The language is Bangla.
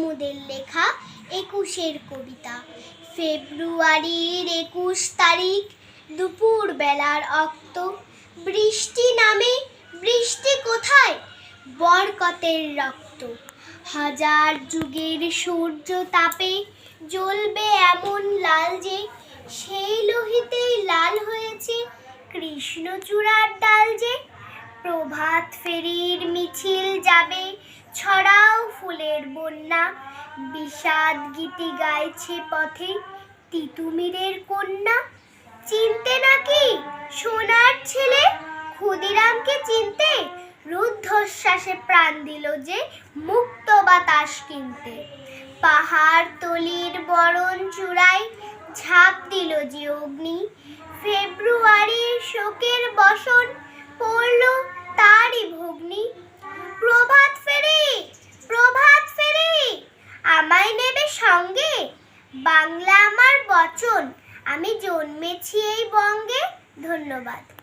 মোদের লেখা একুশের কবিতা। ফেব্রুয়ারির একুশ তারিখ দুপুর বেলার অক্ত। বৃষ্টি নামে, বৃষ্টি কোথায়? বরকতের রক্ত। হাজার যুগের সূর্য তাপে জ্বলবে এমন লাল যে, সেই লোহিতেই লাল হয়েছে কৃষ্ণচূড়ার ডাল যে। প্রভাত ফেরির মিছিল যাবে ছড়াও ফুলের বন্যা। বিষাদ গীতি গাইছে পথে তিতুমিরের কন্যা। চিনতে নাকি সোনার ছেলে? ক্ষুদিরামকে চিনতে রুদ্ধশ্বাসে প্রাণ দিল যে মুক্ত বাতাস কিনতে। পাহাড় তলির বরণ চূড়ায় ঝাঁপ দিল যে অগ্নি। ফেব্রুয়ারির আমায় নেবে সঙ্গে? বাংলা আমার বচন। আমি জন্মেছি এই বঙ্গে। ধন্যবাদ।